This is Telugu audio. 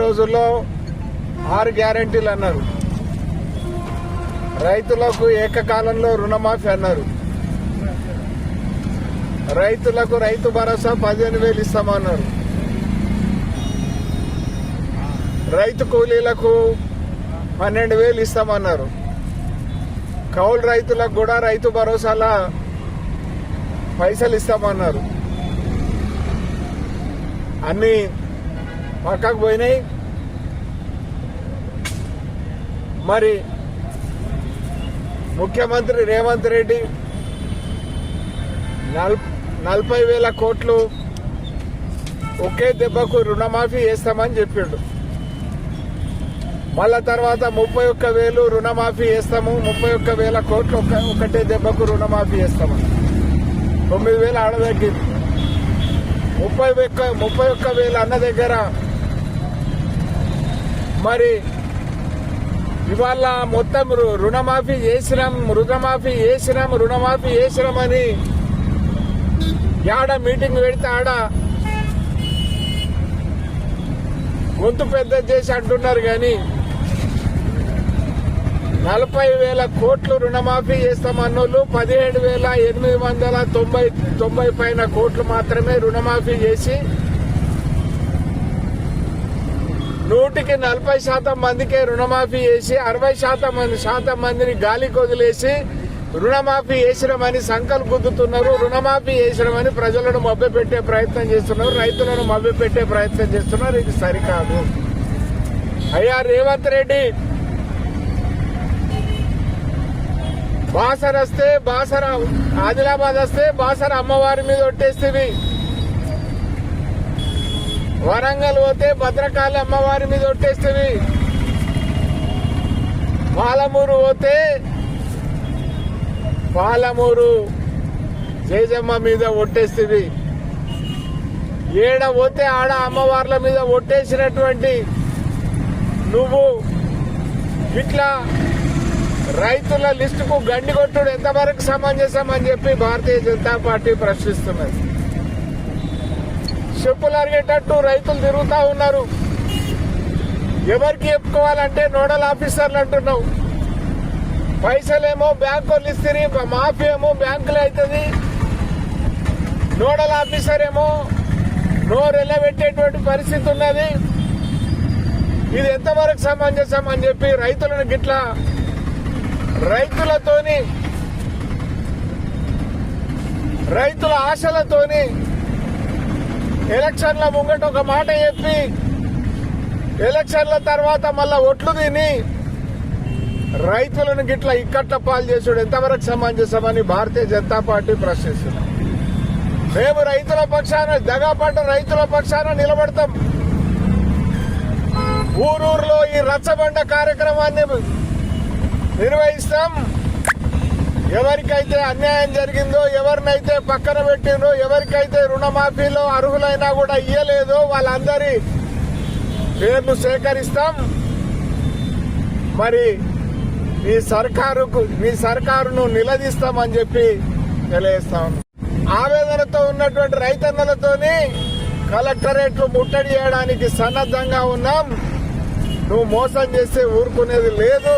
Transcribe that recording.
రోజుల్లో ఆరు గ్యారంటీలు అన్నారు. రైతులకు ఏకకాలంలో రుణమాఫీ అన్నారు. రైతులకు రైతు భరోసా పదిహేను వేలు ఇస్తామన్నారు. రైతు కూలీలకు పన్నెండు వేలు ఇస్తామన్నారు. కౌలు రైతులకు కూడా రైతు భరోసాల పైసలు ఇస్తామన్నారు. అన్నీ పక్కకు పోయినాయి. మరి ముఖ్యమంత్రి రేవంత్ రెడ్డి నల్ నలభై వేల కోట్లు ఒకే దెబ్బకు రుణమాఫీ చేస్తామని చెప్పిండు. మళ్ళా తర్వాత ముప్పై ఒక్క వేలు రుణమాఫీ చేస్తాము ముప్పై ఒక్క వేల కోట్లు ఒక ఒకటే దెబ్బకు రుణమాఫీ చేస్తామని తొమ్మిది వేలు ఆడదగ్గింది. ముప్పై ఒక్క ముప్పై ఒక్క వేలు అన్న దగ్గర మరి ఇవాళ మొత్తం రు- రుణమాఫీ చేసినాం రుణమాఫీ చేసినాం రుణమాఫీ చేసినామని ఆడ మీటింగ్ పెడితే ఆడ గొంతు పెద్ద చేసి అంటున్నారు కానీ నలభై వేల కోట్లు రుణమాఫీ చేస్తామన్నోళ్ళు పదిహేడు వేల ఎనిమిది వందల తొంభై తొంభై పైన కోట్లు మాత్రమే రుణమాఫీ చేసి నూటికి నలభై శాతం మందికే రుణమాఫీ చేసి అరవై శాతం మంది శాతం మందిని గాలికి వదిలేసి రుణమాఫీ చేసినామని సంకల్ గుద్దుతున్నారు. రుణమాఫీ చేసినామని ప్రజలను మభ్యపెట్టే ప్రయత్నం చేస్తున్నారు. రైతులను మభ్యపెట్టే ప్రయత్నం చేస్తున్నారు. ఇది సరికాదు. అయ్యా రేవంత్ రెడ్డి బాసర వస్తే బాసర ఆదిలాబాద్ వస్తే బాసర అమ్మవారి మీద ఒట్టేస్తేవి. వరంగల్ పోతే భద్రకాళి అమ్మవారి మీద ఒట్టేస్తుంది. పాలమూరు పోతే పాలమూరు జేజమ్మ మీద ఒట్టేస్తుంది. ఏడ పోతే ఆడ అమ్మవార్ల మీద ఒట్టేసినటువంటి నువ్వు ఇట్లా రైతుల లిస్టుకు గండి కొట్టుడు ఎంతవరకు సమంజసం అని చెప్పి భారతీయ జనతా పార్టీ ప్రశ్నిస్తున్నది. చెప్పులు అరిగేటట్టు రైతులు తిరుగుతా ఉన్నారు. ఎవరికి చెప్పుకోవాలంటే నోడల్ ఆఫీసర్లు అంటున్నావు. పైసలేమో బ్యాంకు వాళ్ళు మాఫీ ఏమో బ్యాంకులో అవుతుంది నోడల్ ఆఫీసర్ ఏమో నోరు ఎల్లబెట్టేటువంటి పరిస్థితి ఉన్నది. ఇది ఎంతవరకు సమంజసం అని చెప్పి రైతులను గిట్లా రైతులతోని రైతుల ఆశలతోని ఎలక్షన్ల ముంగట ఒక మాట చెప్పి ఎలక్షన్ల తర్వాత మళ్ళా ఒట్లు తిని రైతులను గిట్ల ఇక్కట్ల పాలు చేసుడు ఎంతవరకు సమంజసమని భారతీయ జనతా పార్టీ ప్రశ్నిస్తుంది. మేము రైతుల పక్షాన దగాపడ్డ రైతుల పక్షాన నిలబడతాం. ఊరూరులో ఈ రచ్చబండ కార్యక్రమాన్ని నిర్వహిస్తాం. ఎవరికైతే అన్యాయం జరిగిందో ఎవరినైతే పక్కన పెట్టిందో ఎవరికైతే రుణమాఫీలో అర్హులైనా కూడా ఇయ్యలేదో వాళ్ళందరి పేర్లు సేకరిస్తాం. మరి ఈ సర్కారుకు మీ సర్కారును నిలదీస్తామని చెప్పి తెలియజేస్తాం ఆవేదనతో ఉన్నటువంటి రైతన్నలతోని కలెక్టరేట్లు ముట్టడి చేయడానికి సన్నద్ధంగా ఉన్నాం. నువ్వు మోసం చేస్తే ఊరుకునేది లేదు.